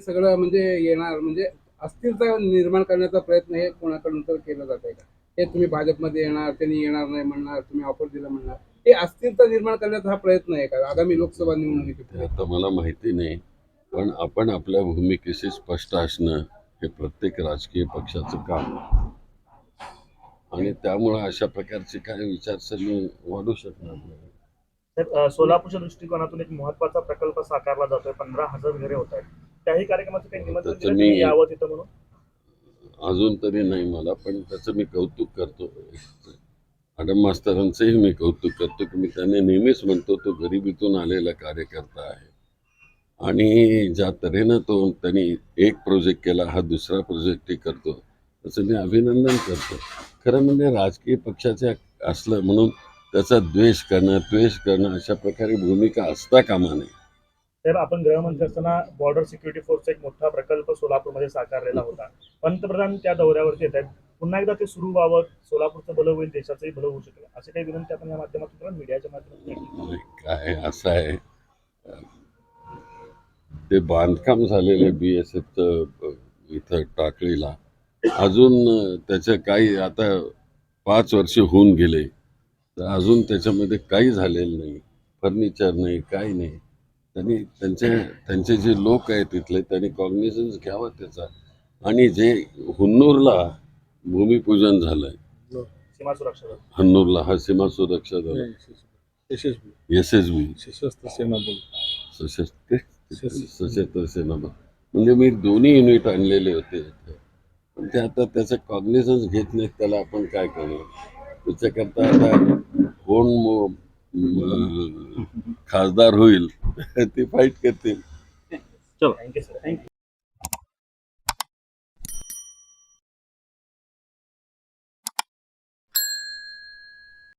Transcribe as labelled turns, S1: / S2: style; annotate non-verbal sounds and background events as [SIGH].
S1: सगळं म्हणजे येणार म्हणजे अस्थिरता निर्माण करण्याचा प्रयत्न हे कोणाकडून तर केला जात आहे का? हे तुम्ही भाजपमध्ये येणार त्यांनी येणार नाही म्हणणार तुम्ही ऑफर दिला म्हणणार. हे अस्थिरता निर्माण करण्याचा हा प्रयत्न आहे का? आगामी लोकसभा निवडणुकीत.
S2: आता मला माहिती नाही पण आपण आपल्या भूमिकेशी स्पष्ट असणं हे प्रत्येक राजकीय पक्षाचं काम आहे. आणि त्यामुळं अशा प्रकारची काय विचारसरणी वाढू शकणार नाही.
S3: सोलापूरच्या दृष्टिकोनातून एक महत्त्वाचा प्रकल्प साकारला जातोय पंधरा हजार घरे होत आहेत. त्याही कार्यक्रमाचं काही निमंत्रण दिलं तुम्ही यावं तिथं म्हणून?
S2: अजून तरी नाही मला पण त्याचं मी कौतुक करतो. मॅडम मास्तरांचंही मी कौतुक करतो की मी त्यांनी नेहमीच म्हणतो तो गरिबीतून आलेला कार्यकर्ता आहे. आणि ज्या तऱ्हेनं तो त्यांनी एक प्रोजेक्ट केला हा दुसरा प्रोजेक्टही करतो त्याचं मी अभिनंदन करतो. खरं म्हणजे राजकीय पक्षाचे असलं म्हणून त्याचा द्वेष करणं द्वेष करणं अशा प्रकारे भूमिका असता कामा नये.
S3: तर आपण गृहमंत्री असताना बॉर्डर सिक्युरिटी फोर्सचा एक मोठा प्रकल्प सोलापूरमध्ये साकारलेला होता. पंतप्रधान त्या दौऱ्यावरती येत आहेत. पुन्हा एकदा ते सुरू व्हावं सोलापूरचं भलं होईल देशाचंही भलं होऊ शकेल असे काही विनंती आपण या माध्यमातून मीडियाच्या माध्यमातून
S2: नाही, काय असं आहे. ते बांधकाम झालेलं बी एस एफचं इथं टाकळीला अजून त्याचे काही आता पाच वर्ष होऊन गेले. तर अजून त्याच्यामध्ये काही झालेलं नाही. फर्निचर नाही काही नाही. त्यांनी त्यांचे त्यांचे जे लोक आहेत तिथले त्यांनी कॉग्निझन्स घ्यावं त्याचा. आणि जे हुन्नूरला भूमिपूजन झालं
S3: सीमा सुरक्षा दल.
S2: हन्नूरला हा सीमा सुरक्षा दल. एस एस बी
S1: सशस्त्र सेना दल.
S2: सशस्त्र सशस्त्र. सेना. म्हणजे मी दोन्ही युनिट आणलेले होते. पण ते आता त्याचं कॉग्निझन्स घेत नाहीत त्याला आपण काय करणार? त्याच्याकरता आता कोण खासदार होईल? [LAUGHS] ते फाईट करतील.
S3: Thank you sir thank you